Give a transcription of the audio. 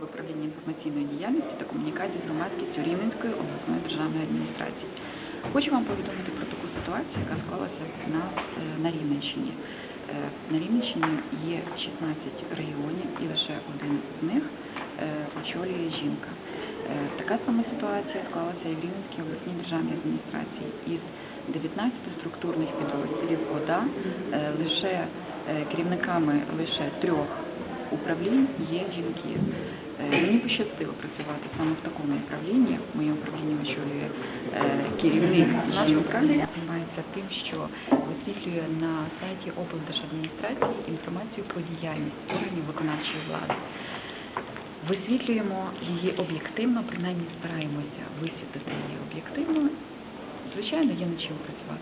в управлінні інформаційної діяльності та комунікації з громадськістю Рівненської обласної державної адміністрації. Хочу вам повідомити про таку ситуацію, яка склалася в нас е, на Рівненщині. Е, На Рівненщині є 16 районів і лише один з них е, очолює жінка. Така сама ситуація склалася і в Рівненській обласній державній адміністрації. Із 19 структурних підрозділів ОДА лише керівниками лише трьох управлінь є жінки. Пощастило працювати саме в такому управлінні. Моє управління очолює е, керівник жінка, займається тим, що висвітлює на сайті облдержадміністрації інформацію про діяльність органів виконавчої влади. Висвітлюємо її об'єктивно, принаймні стараємося висвітлити її об'єктивно. Звичайно, є над чим працювати.